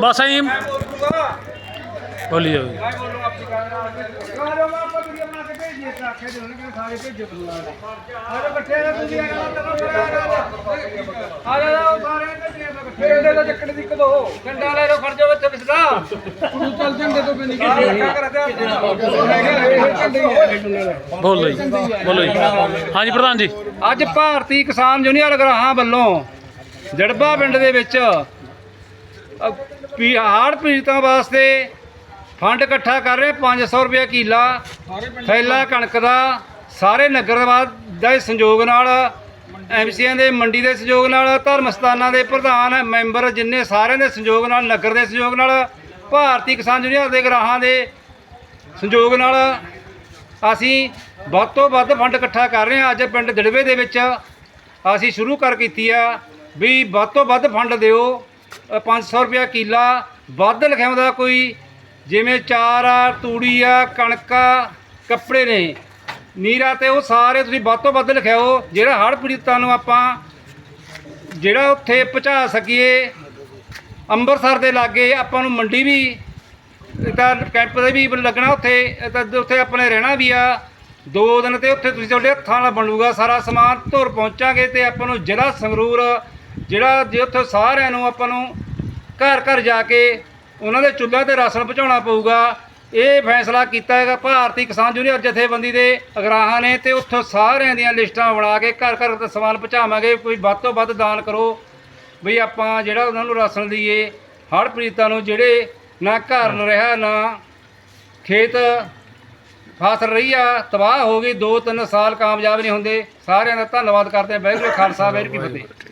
ਬਸ ਐਂ ਬੋਲੀ ਜਾਓ ਮੈਂ ਬੋਲੂੰ ਆਪਣੀ ਗੱਲ ਨਾਲ ਕਿਉਂ ਆਪਾਂ ਵੀਡੀਓ ਬਣਾ ਕੇ ਭੇਜੀਏ ਤਾਂ ਆਖੇ ਦੇ ਉਹਨੇ ਸਾਰੇ ਭੇਜੋ ਆਜੋ ਇਕੱਠੇ ਆ ਤੁਸੀਂ ਆ ਜਾ ਉਹ ਸਾਰੇ ਭੇਜੀਏ ਤਾਂ ਇਕੱਠੇ ਡੰਡੇ ਦਾ ਚੱਕਣ ਦੀ ਕਦੋ ਡੰਡਾ ਲੈ ਲੋ ਖੜ ਜਾਓ। ਇੱਥੇ ਵਿਸਦਾ ਤੂੰ ਚੱਲ ਝੰਡੇ ਤੋਂ ਬਿਨ ਕਿੱਥੇ ਬੋਲੋ ਜੀ ਬੋਲੋ ਜੀ। ਹਾਂਜੀ, ਪ੍ਰਧਾਨ ਜੀ। ਅੱਜ ਭਾਰਤੀ ਕਿਸਾਨ ਯੂਨੀਅਨ ਗਰਾਹਾਂ ਵੱਲੋਂ ਜੜਬਾ ਪਿੰਡ ਦੇ ਵਿੱਚ ਪੀ ਹਾੜ ਪੀੜਤਾਂ ਵਾਸਤੇ ਫੰਡ ਇਕੱਠਾ ਕਰ ਰਹੇ 500 ਰੁਪਏ ਕਿੱਲਾ ਥੈਲਾ ਕਣਕ ਦਾ ਸਾਰੇ ਨਗਰਵਾਦ ਦੇ ਸੰਯੋਗ ਨਾਲ ਐਮਸੀਆਂ ਦੇ ਮੰਡੀ ਦੇ ਸੰਯੋਗ ਨਾਲ ਧਰਮ ਸਥਾਨਾਂ ਦੇ ਪ੍ਰਧਾਨ ਮੈਂਬਰ ਜਿੰਨੇ ਸਾਰਿਆਂ ਦੇ ਸੰਯੋਗ ਨਾਲ ਨਗਰ ਦੇ ਸੰਯੋਗ ਨਾਲ ਭਾਰਤੀ ਕਿਸਾਨ ਯੂਨੀਅਨ ਦੇ ਗਰਾਹਾਂ ਦੇ ਸੰਯੋਗ ਨਾਲ ਅਸੀਂ ਵੱਧ ਤੋਂ ਵੱਧ ਫੰਡ ਇਕੱਠਾ ਕਰ ਰਹੇ ਹਾਂ। ਅੱਜ ਪਿੰਡ ਦੜਵੇ ਦੇ ਵਿੱਚ ਅਸੀਂ ਸ਼ੁਰੂ ਕਰ ਕੀਤੀ ਆ ਵੀ ਵੱਧ ਤੋਂ ਵੱਧ ਫੰਡ ਦਿਓ। 500 ਰੁਪਇਆ ਕਿੱਲਾ ਵੱਧ ਲਿਖਾਉਂਦਾ ਕੋਈ, ਜਿਵੇਂ ਚਾਰ ਆ, ਤੂੜੀ ਆ, ਕਣਕ ਆ, ਕੱਪੜੇ ਨੇ। ਨੀਰਾ ਤੇ ਉਹ ਸਾਰੇ ਤੁਸੀਂ ਵੱਧ ਤੋਂ ਵੱਧ ਲਿਖਾਓ ਜਿਹੜਾ ਹੜ੍ਹ ਪੀੜਤਾਂ ਨੂੰ ਆਪਾਂ ਜਿਹੜਾ ਉੱਥੇ ਪਹੁੰਚਾ ਸਕੀਏ, ਅੰਮ੍ਰਿਤਸਰ ਦੇ ਲਾਗੇ ਆਪਾਂ ਨੂੰ ਮੰਡੀ ਵੀ ਤਾਂ ਕੈਂਪ ਦੇ ਵੀ ਲੱਗਣਾ ਉੱਥੇ, ਇਹ ਤਾਂ ਉੱਥੇ ਆਪਣੇ ਰਹਿਣਾ ਵੀ ਆ। ਦੋ ਦਿਨ ਤੇ ਉੱਥੇ ਤੁਸੀਂ ਤੁਹਾਡੇ ਹੱਥਾਂ ਨਾਲ ਬਣੂਗਾ ਸਾਰਾ ਸਮਾਨ, ਧੁਰ ਪਹੁੰਚਾਂਗੇ ਤੇ ਆਪਾਂ ਨੂੰ ਜ਼ਿਲ੍ਹਾ ਸੰਗਰੂਰ ਜਿਹੜਾ ਜੇ ਉੱਥੇ ਸਾਰਿਆਂ ਨੂੰ ਆਪਾਂ ਨੂੰ ਘਰ ਘਰ ਜਾ ਕੇ ਉਹਨਾਂ ਦੇ ਚੁੱਲ੍ਹਿਆਂ ਤੇ ਰਾਸ਼ਨ ਪਹੁੰਚਾਉਣਾ ਪਊਗਾ, ਇਹ ਫੈਸਲਾ ਕੀਤਾ ਹੈਗਾ ਭਾਰਤੀ ਕਿਸਾਨ ਯੂਨੀਅਨ ਜਥੇਬੰਦੀ ਦੇ ਅਗਰਾਹਾਂ ਨੇ ਤੇ ਉੱਥੋਂ ਸਾਰਿਆਂ ਦੀਆਂ ਲਿਸਟਾਂ ਬਣਾ ਕੇ ਘਰ ਘਰ ਤੇ ਸਮਾਨ ਪਹੁੰਚਾਵਾਂਗੇ, ਕੋਈ ਵੱਧ ਤੋਂ ਵੱਧ ਦਾਨ ਕਰੋ। ਵੀ ਆਪਾਂ ਜਿਹੜਾ ਉਹਨਾਂ ਨੂੰ ਰਾਸ਼ਨ ਦਈਏ ਹੜ੍ਹ ਪੀੜਤਾਂ ਨੂੰ ਜਿਹੜੇ ਨਾ ਘਰ ਰਿਹਾ, ਨਾ ਖੇਤ ਫਸਲ ਰਹੀ ਆ, ਤਬਾਹ ਹੋ ਗਈ, ਦੋ ਤਿੰਨ ਸਾਲ ਕਾਮਯਾਬ ਨਹੀਂ ਹੁੰਦੇ। ਸਾਰਿਆਂ ਦਾ ਧੰਨਵਾਦ ਕਰਦੇ ਹਾਂ। ਵਾਹਿਗੁਰੂ ਖਾਲਸਾ, ਵਾਹਿਗੁਰੂ ਕੀ ਫਤਿਹ।